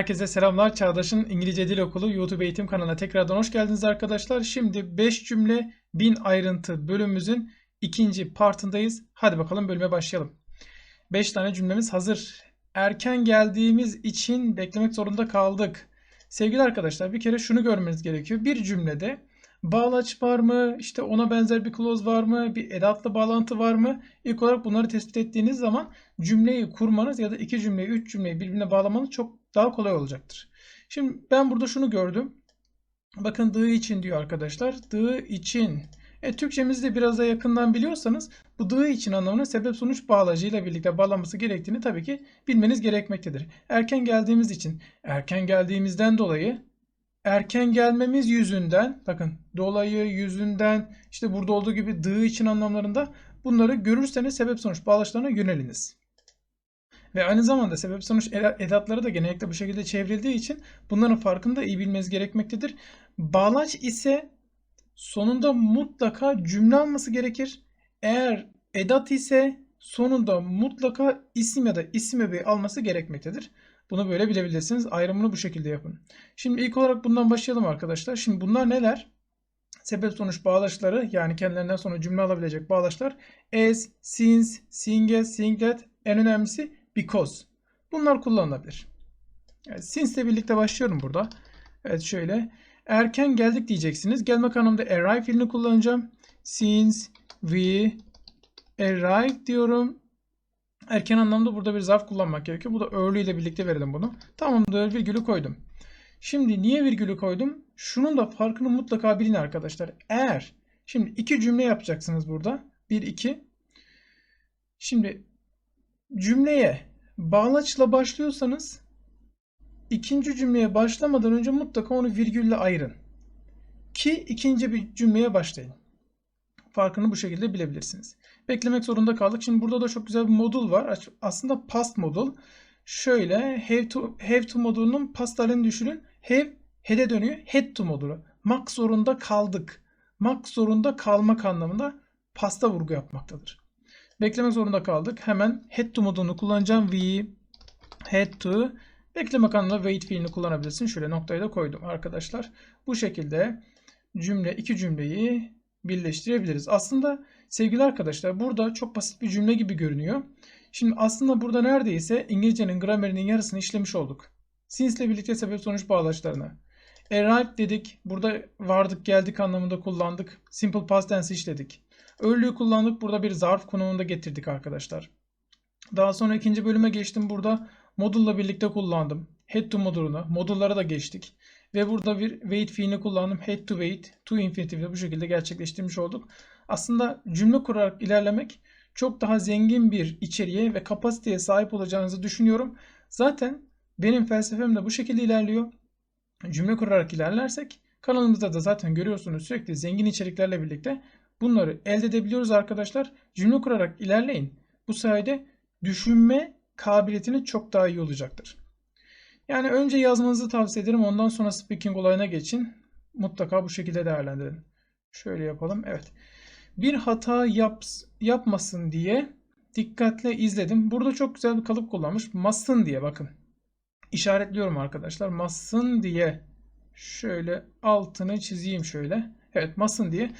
Herkese selamlar. Çağdaş'ın İngilizce Dil Okulu YouTube eğitim kanalına tekrardan hoş geldiniz arkadaşlar. Şimdi 5 cümle 1000 ayrıntı bölümümüzün ikinci partındayız. Hadi bakalım bölüme başlayalım. 5 tane cümlemiz hazır. Erken geldiğimiz için beklemek zorunda kaldık. Sevgili arkadaşlar bir kere şunu görmeniz gerekiyor. Bir cümlede bağlaç var mı? İşte ona benzer bir clause var mı? Bir edatla bağlantı var mı? İlk olarak bunları tespit ettiğiniz zaman cümleyi kurmanız ya da iki cümleyi, üç cümleyi birbirine bağlamanız çok daha kolay olacaktır. Şimdi ben burada şunu gördüm. Bakın dığı için diyor arkadaşlar. Dığı için. E, Türkçemizi de biraz da yakından biliyorsanız bu dığı için anlamına sebep sonuç bağlacıyla birlikte bağlanması gerektiğini tabii ki bilmeniz gerekmektedir. Erken geldiğimiz için, erken geldiğimizden dolayı, erken gelmemiz yüzünden, bakın dolayı, yüzünden, işte burada olduğu gibi dığı için anlamlarında bunları görürseniz sebep sonuç bağlaçlarına yöneliniz. Ve aynı zamanda sebep sonuç edatları da genellikle bu şekilde çevrildiği için bunların farkını da iyi bilmeniz gerekmektedir. Bağlaç ise sonunda mutlaka cümle alması gerekir. Eğer edat ise sonunda mutlaka isim ya da isim öbeği alması gerekmektedir. Bunu böyle bilebilirsiniz. Ayrımını bu şekilde yapın. Şimdi ilk olarak bundan başlayalım arkadaşlar. Şimdi bunlar neler? Sebep sonuç bağlaçları yani kendilerinden sonra cümle alabilecek bağlaçlar. As, since, seeing that en önemlisi because. Bunlar kullanılabilir. Evet, since ile birlikte başlıyorum burada. Evet şöyle. Erken geldik diyeceksiniz. Gelmek anlamında arrive fiilini kullanacağım. Since we arrived diyorum. Erken anlamda burada bir zarf kullanmak gerekiyor. Bu da early ile birlikte verelim bunu. Tamamdır virgülü koydum. Şimdi niye virgülü koydum? Şunun da farkını mutlaka bilin arkadaşlar. Eğer şimdi iki cümle yapacaksınız burada. Bir iki. Şimdi cümleye bağlaçla başlıyorsanız ikinci cümleye başlamadan önce mutlaka onu virgülle ayırın. Ki ikinci bir cümleye başlayın. Farkını bu şekilde bilebilirsiniz. Beklemek zorunda kaldık. Şimdi burada da çok güzel bir modul var. Aslında past modul. Şöyle have to, have to modulunun past halini düşünün. Have head'e dönüyor. Head to modulu. Mak zorunda kaldık. Mak zorunda kalmak anlamında pasta vurgu yapmaktadır. Bekleme zorunda kaldık. Hemen head to modunu kullanacağım. We had to beklemek anlamında wait fiilini kullanabilirsin. Şöyle noktayı da koydum arkadaşlar. Bu şekilde cümle iki cümleyi birleştirebiliriz. Aslında sevgili arkadaşlar burada çok basit bir cümle gibi görünüyor. Şimdi aslında burada neredeyse İngilizcenin gramerinin yarısını işlemiş olduk. Since ile birlikte sebep sonuç bağlaçlarını. Arrived dedik. Burada vardık geldik anlamında kullandık. Simple past tense işledik. Early'yi kullandık. Burada bir zarf konumunda getirdik arkadaşlar. Daha sonra ikinci bölüme geçtim. Burada modulla birlikte kullandım. Head to modulunu. Modullara da geçtik. Ve burada bir wait fiilini kullandım. Head to wait. To infinitive bu şekilde gerçekleştirmiş olduk. Aslında cümle kurarak ilerlemek çok daha zengin bir içeriğe ve kapasiteye sahip olacağınızı düşünüyorum. Zaten benim felsefem de bu şekilde ilerliyor. Cümle kurarak ilerlersek kanalımızda da zaten görüyorsunuz sürekli zengin içeriklerle birlikte bunları elde edebiliyoruz arkadaşlar. Cümle kurarak ilerleyin. Bu sayede düşünme kabiliyetiniz çok daha iyi olacaktır. Yani önce yazmanızı tavsiye ederim. Ondan sonra speaking olayına geçin. Mutlaka bu şekilde değerlendirin. Şöyle yapalım. Evet. Bir hata yap, yapmasın diye dikkatle izledim. Burada çok güzel bir kalıp kullanmış. Must'ın diye bakın. İşaretliyorum arkadaşlar. Must'ın diye şöyle altını çizeyim şöyle. Evet must'ın diye.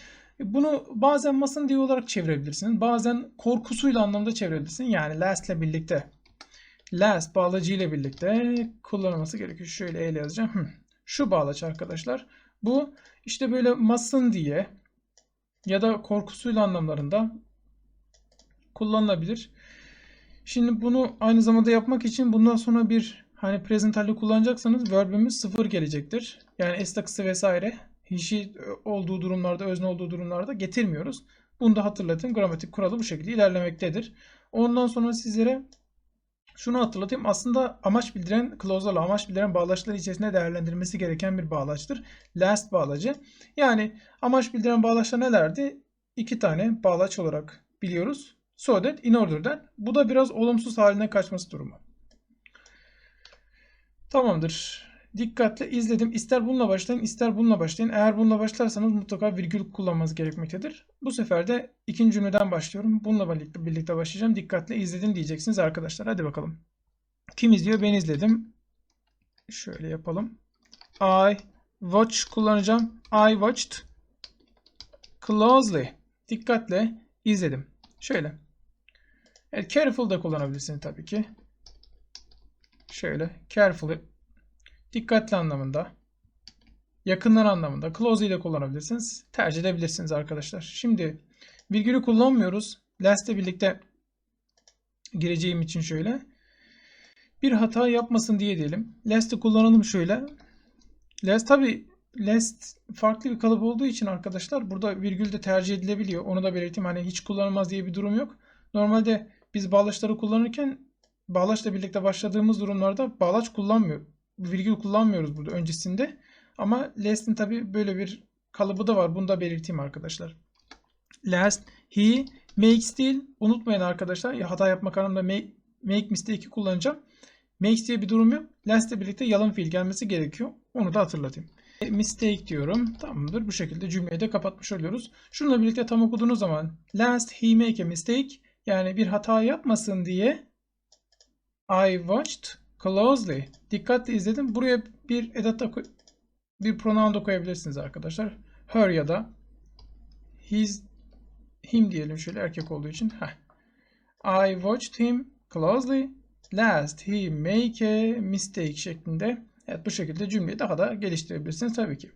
Bunu bazen must'ın diye olarak çevirebilirsiniz. Bazen korkusuyla anlamda çevirebilirsin. Yani last ile birlikte. Last bağlacı ile birlikte kullanılması gerekiyor. Şöyle ele yazacağım. Şu bağlaç arkadaşlar. Bu işte böyle must'ın diye ya da korkusuyla anlamlarında kullanılabilir. Şimdi bunu aynı zamanda yapmak için bundan sonra bir hani present halde kullanacaksanız verbimiz sıfır gelecektir. Yani s takısı vesaire işi olduğu durumlarda, özne olduğu durumlarda getirmiyoruz. Bunu da hatırlatayım. Gramatik kuralı bu şekilde ilerlemektedir. Ondan sonra sizlere şunu hatırlatayım. Aslında amaç bildiren clause'larla amaç bildiren bağlaçlar içerisinde değerlendirilmesi gereken bir bağlaçtır. Last bağlacı. Yani amaç bildiren bağlaçlar nelerdi? İki tane bağlaç olarak biliyoruz. So that, in order'den. Bu da biraz olumsuz haline kaçması durumu. Tamamdır. Dikkatle izledim. İster bununla başlayın, ister bununla başlayın. Eğer bununla başlarsanız mutlaka virgül kullanmanız gerekmektedir. Bu sefer de ikinci cümleden başlıyorum. Bununla birlikte, başlayacağım. Dikkatle izledim diyeceksiniz arkadaşlar. Hadi bakalım. Kim izliyor? Ben izledim. Şöyle yapalım. I watch kullanacağım. I watched closely. Dikkatle izledim. Şöyle. Evet, careful da kullanabilirsin tabii ki. Şöyle carefully dikkatli anlamında yakından anlamında closely de kullanabilirsiniz. Tercih edebilirsiniz arkadaşlar. Şimdi virgülü kullanmıyoruz. Last ile birlikte gireceğim için şöyle. Bir hata yapmasın diye diyelim. Last'ı kullanalım şöyle. Last tabi last farklı bir kalıp olduğu için arkadaşlar burada virgül de tercih edilebiliyor. Onu da belirteyim. Hani hiç kullanılmaz diye bir durum yok. Normalde biz bağlaçları kullanırken bağlaçla birlikte başladığımız durumlarda bağlaç kullanmıyor. Virgül kullanmıyoruz burada öncesinde. Ama last'in tabi böyle bir kalıbı da var. Bunu da belirteyim arkadaşlar. Last, he, makes değil. Unutmayın arkadaşlar. Ya hata yapmak anlamında make, make mistake'i kullanacağım. Makes diye bir durum yok. Last ile birlikte yalın fiil gelmesi gerekiyor. Onu da hatırlatayım. Mistake diyorum. Tamamdır. Bu şekilde cümleyi de kapatmış oluyoruz. Şununla birlikte tam okuduğunuz zaman last he make a mistake yani bir hata yapmasın diye I watched closely. Dikkatle izledim. Buraya bir edat bir pronoun da koyabilirsiniz arkadaşlar. Her ya da his him diyelim şöyle erkek olduğu için. Heh. I watched him closely. Last he make a mistake şeklinde. Evet bu şekilde cümleyi daha da geliştirebilirsiniz tabii ki.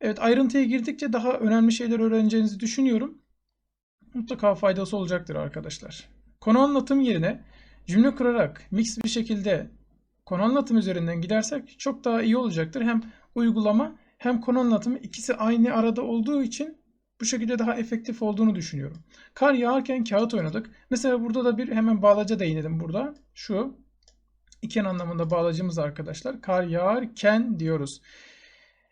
Evet ayrıntıya girdikçe daha önemli şeyler öğreneceğinizi düşünüyorum. Mutlaka faydası olacaktır arkadaşlar. Konu anlatım yerine cümle kurarak mix bir şekilde konu anlatım üzerinden gidersek çok daha iyi olacaktır. Hem uygulama hem konu anlatımı ikisi aynı arada olduğu için bu şekilde daha efektif olduğunu düşünüyorum. Kar yağarken kağıt oynadık. Mesela burada da bir hemen bağlaca değinelim burada. Şu iken anlamında bağlacımız arkadaşlar. Kar yağarken diyoruz.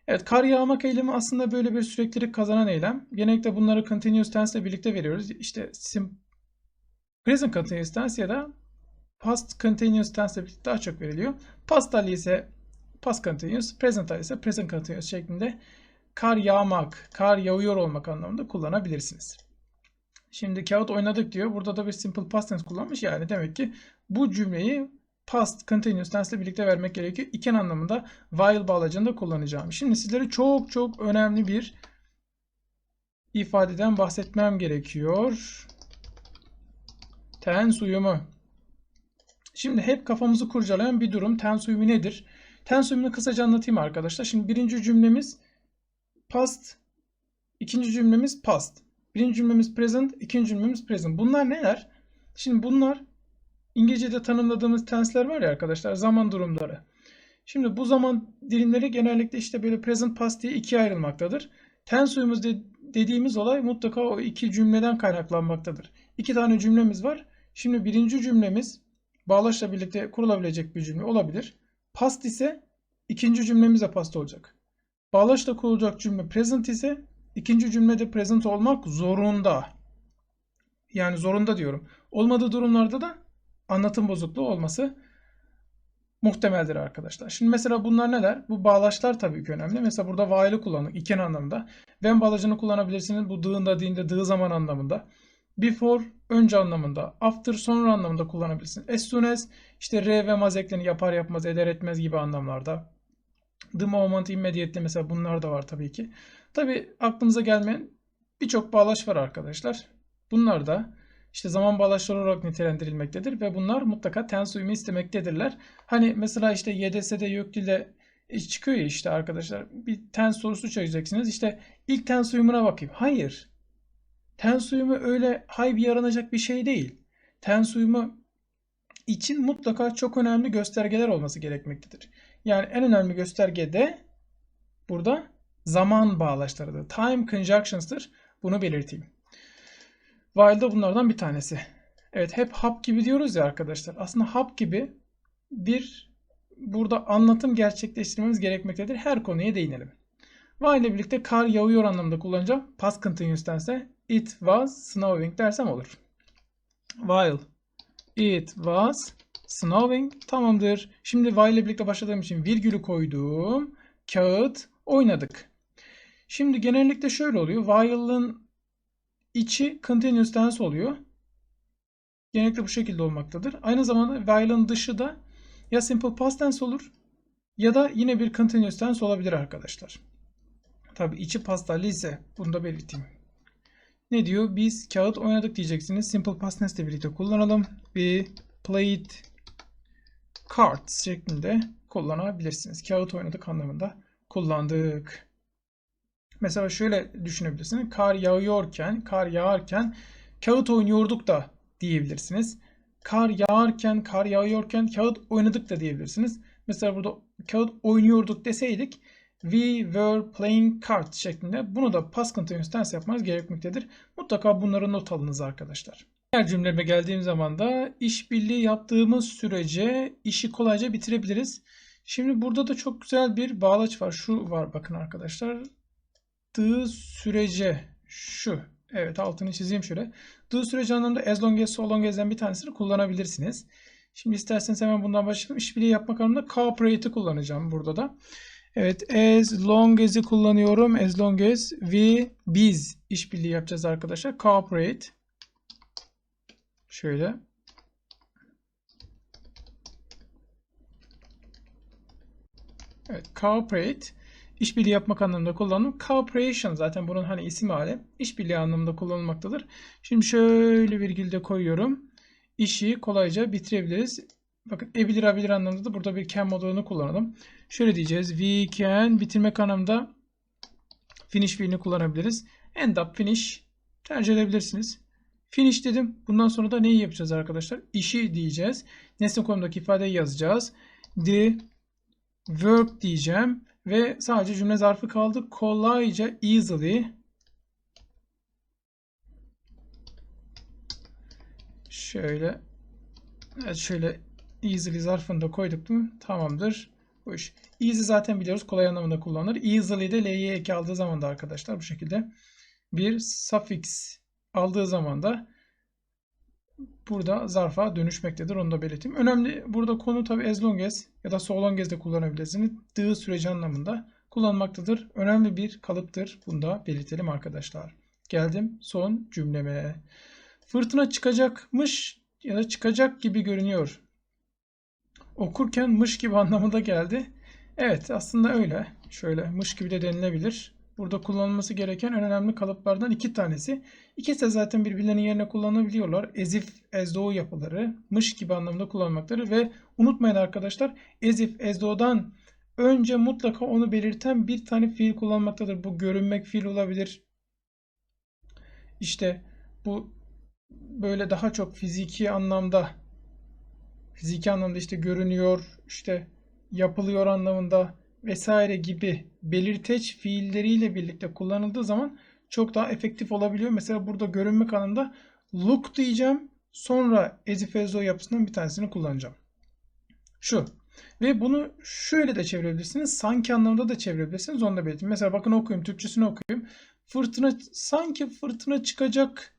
Evet kar yağmak eylemi aslında böyle bir süreklilik kazanan eylem. Genellikle bunları continuous tense ile birlikte veriyoruz. İşte sim, present continuous tense ya da past continuous tense ile daha çok veriliyor. Past hali ise past continuous, present hali ise present continuous şeklinde kar yağmak, kar yağıyor olmak anlamında kullanabilirsiniz. Şimdi kağıt oynadık diyor. Burada da bir simple past tense kullanmış. Yani demek ki bu cümleyi past continuous tense ile birlikte vermek gerekiyor. İken anlamında while bağlacını da kullanacağım. Şimdi sizlere çok çok önemli bir ifadeden bahsetmem gerekiyor. Tense uyumu. Şimdi hep kafamızı kurcalayan bir durum. Tense uyumu nedir? Tense uyumunu kısaca anlatayım arkadaşlar. Şimdi birinci cümlemiz past, ikinci cümlemiz past. Birinci cümlemiz present, ikinci cümlemiz present. Bunlar neler? Şimdi bunlar İngilizce'de tanımladığımız tense'ler var ya arkadaşlar, zaman durumları. Şimdi bu zaman dilimleri genellikle işte böyle present past diye ikiye ayrılmaktadır. Tense uyumuz de- dediğimiz olay mutlaka o iki cümleden kaynaklanmaktadır. İki tane cümlemiz var. Şimdi birinci cümlemiz bağlaçla birlikte kurulabilecek bir cümle olabilir. Past ise ikinci cümlemiz past olacak. Bağlaçla kurulacak cümle present ise ikinci cümlede present olmak zorunda. Yani zorunda diyorum. Olmadığı durumlarda da anlatım bozukluğu olması muhtemeldir arkadaşlar. Şimdi mesela bunlar neler? Bu bağlaçlar tabii ki önemli. Mesela burada while'ı kullandık iken anlamında. When bağlacını kullanabilirsiniz. Bu dığında değinde dığı zaman anlamında. Before önce anlamında. After sonra anlamında kullanabilirsiniz. As soon as işte re ve maz eklerini yapar yapmaz eder etmez gibi anlamlarda. The moment immediately mesela bunlar da var tabii ki. Tabii aklımıza gelmeyen birçok bağlaç var arkadaşlar. Bunlar da işte zaman bağlaçları olarak nitelendirilmektedir ve bunlar mutlaka tense uyumu istemektedirler. Hani mesela işte YDS'de YÖKDİL'de çıkıyor ya işte arkadaşlar bir tense sorusu çözeceksiniz. İşte ilk tense uyumuna bakayım. Hayır. Tense uyumu öyle haybi aranacak bir şey değil. Tense uyumu için mutlaka çok önemli göstergeler olması gerekmektedir. Yani en önemli gösterge de burada zaman bağlaçlarıdır. Time conjunctions'tır. Bunu belirteyim. While da bunlardan bir tanesi. Evet hep hap gibi diyoruz ya arkadaşlar. Aslında hap gibi bir burada anlatım gerçekleştirmemiz gerekmektedir. Her konuya değinelim. While ile birlikte kar yağıyor anlamında kullanacağım. Past continuous tense it was snowing dersem olur. While it was snowing tamamdır. Şimdi while ile birlikte başladığım için virgülü koydum. Kağıt oynadık. Şimdi genellikle şöyle oluyor. While'ın içi continuous tense oluyor. Genellikle bu şekilde olmaktadır. Aynı zamanda while'ın dışı da ya simple past tense olur Ya da yine bir continuous tense olabilir arkadaşlar. Tabi içi pastalı ise bunu da belirteyim. Ne diyor? Biz kağıt oynadık diyeceksiniz. Simple past tense ile birlikte kullanalım. We played cards şeklinde kullanabilirsiniz. Kağıt oynadık anlamında kullandık. Mesela şöyle düşünebilirsiniz. Kar yağıyorken, kar yağarken kağıt oynuyorduk da diyebilirsiniz. Kar yağarken, kar yağıyorken kağıt oynadık da diyebilirsiniz. Mesela burada kağıt oynuyorduk deseydik we were playing cards şeklinde bunu da past continuous tense yapmanız gerekmektedir. Mutlaka bunları not alınız arkadaşlar. Diğer cümleme geldiğim zaman da işbirliği yaptığımız sürece işi kolayca bitirebiliriz. Şimdi burada da çok güzel bir bağlaç var. Şu var bakın arkadaşlar. Dığı sürece şu. Evet altını çizeyim şöyle. Dığı sürece anlamında as long as so long as'den bir tanesini kullanabilirsiniz. Şimdi isterseniz hemen bundan başlayalım. İşbirliği yapmak anlamında cooperate'i kullanacağım burada da. Evet as long as'i kullanıyorum. As long as we biz işbirliği yapacağız arkadaşlar. Cooperate. Şöyle. Evet, cooperate işbirliği yapmak anlamında kullanılır. Cooperation zaten bunun hani isim hali. İşbirliği anlamında kullanılmaktadır. Şimdi şöyle virgülde koyuyorum. İşi kolayca bitirebiliriz. Bakın ebilir abilir anlamında da burada bir can modunu kullanalım. Şöyle diyeceğiz. We can bitirmek anlamında finish fiilini kullanabiliriz. End up finish tercih edebilirsiniz. Finish dedim. Bundan sonra da neyi yapacağız arkadaşlar? İşi diyeceğiz. Nesne konumdaki ifadeyi yazacağız. The work diyeceğim. Ve sadece cümle zarfı kaldı. Kolayca, easily şöyle evet şöyle easily zarfını da koyduk mu tamamdır. Bu iş. Easy zaten biliyoruz kolay anlamında kullanılır. Easily de l'ye eki aldığı zaman da arkadaşlar bu şekilde bir suffix aldığı zaman da burada zarfa dönüşmektedir. Onu da belirteyim. Önemli burada konu tabi as long as ya da so long as de kullanabilirsiniz. Dığı süreci anlamında kullanmaktadır. Önemli bir kalıptır. Bunu da belirtelim arkadaşlar. Geldim son cümleme. Fırtına çıkacakmış ya da çıkacak gibi görünüyor. Okurken mış gibi anlamında geldi. Evet aslında öyle. Şöyle mış gibi de denilebilir. Burada kullanılması gereken en önemli kalıplardan iki tanesi. İkisi de zaten birbirlerinin yerine kullanılabiliyorlar. Ezif, ezdoğu yapıları, mış gibi anlamda kullanmaktadır. Ve unutmayın arkadaşlar ezif, ezdoğdan önce mutlaka onu belirten bir tane fiil kullanmaktadır. Bu görünmek fiil olabilir. İşte bu böyle daha çok fiziki anlamda fiziki anlamda işte görünüyor, işte yapılıyor anlamında vesaire gibi belirteç fiilleriyle birlikte kullanıldığı zaman çok daha efektif olabiliyor. Mesela burada görünmek anlamda look diyeceğim. Sonra ezifezo yapısından bir tanesini kullanacağım. Şu. Ve bunu şöyle de çevirebilirsiniz. Sanki anlamında da çevirebilirsiniz. Onu da belirteyim. Mesela bakın okuyayım. Türkçesini okuyayım. Fırtına sanki fırtına çıkacak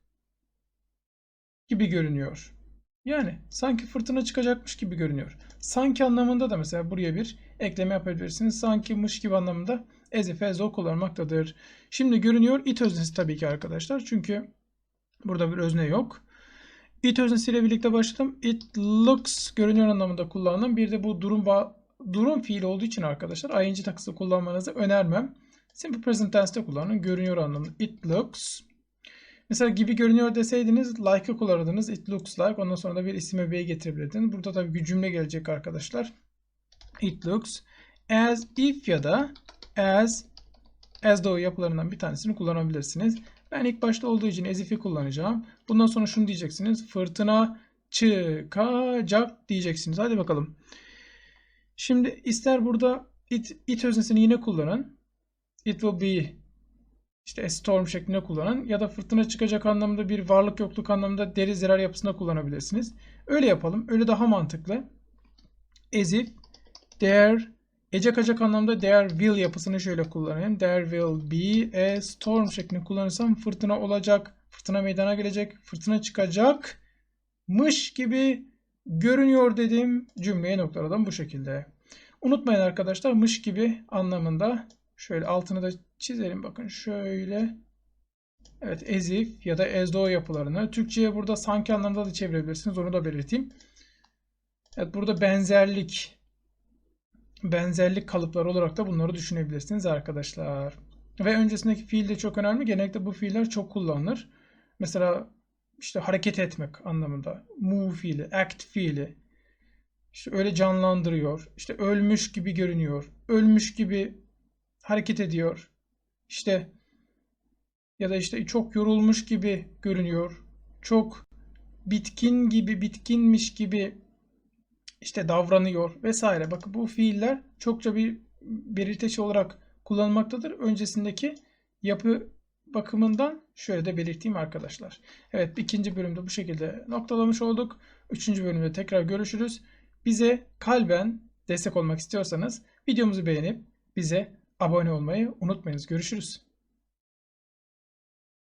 gibi görünüyor. Yani sanki fırtına çıkacakmış gibi görünüyor. Sanki anlamında da mesela buraya bir ekleme yapabilirsiniz. Sanki mış gibi anlamında as if as o kullanmaktadır. Şimdi görünüyor it öznesi tabii ki arkadaşlar. Çünkü burada bir özne yok. It öznesiyle birlikte başladım. It looks görünüyor anlamında kullandım. Bir de bu durum durum fiili olduğu için arkadaşlar ing takısı kullanmanızı önermem. Simple present tense'te kullanın. Görünüyor anlamında. It looks. Mesela gibi görünüyor deseydiniz like'ı kullanırdınız. It looks like. Ondan sonra da bir isim öbeği getirebilirdiniz. Burada tabii bir cümle gelecek arkadaşlar. It looks as if ya da as as though yapılarından bir tanesini kullanabilirsiniz. Ben ilk başta olduğu için as if'i kullanacağım. Bundan sonra şunu diyeceksiniz. Fırtına çıkacak diyeceksiniz. Hadi bakalım. Şimdi ister burada it, it öznesini yine kullanın. It will be işte storm şeklinde kullanın ya da fırtına çıkacak anlamda bir varlık yokluk anlamında deri zarar yapısında kullanabilirsiniz. Öyle yapalım. Öyle daha mantıklı. As if there ecek acak anlamda there will yapısını şöyle kullanayım. There will be a storm şeklinde kullanırsam fırtına olacak, fırtına meydana gelecek, fırtına çıkacak mış gibi görünüyor dediğim cümleye noktaladım bu şekilde. Unutmayın arkadaşlar mış gibi anlamında şöyle altını da çizelim bakın şöyle. Evet ezif ya da ezdo yapılarını. Türkçe'ye burada sanki anlamda da çevirebilirsiniz. Onu da belirteyim. Evet burada benzerlik benzerlik kalıpları olarak da bunları düşünebilirsiniz arkadaşlar. Ve öncesindeki fiil de çok önemli. Genellikle bu fiiller çok kullanılır. Mesela işte hareket etmek anlamında. Move fiili, act fiili. İşte öyle canlandırıyor. İşte ölmüş gibi görünüyor. Ölmüş gibi hareket ediyor. İşte ya da işte çok yorulmuş gibi görünüyor. Çok bitkin gibi, bitkinmiş gibi işte davranıyor vesaire. Bakın bu fiiller çokça bir belirteç olarak kullanılmaktadır. Öncesindeki yapı bakımından şöyle de belirteyim arkadaşlar. Evet ikinci bölümde bu şekilde noktalamış olduk. Üçüncü bölümde tekrar görüşürüz. Bize kalben destek olmak istiyorsanız videomuzu beğenip bize abone olmayı unutmayınız. Görüşürüz.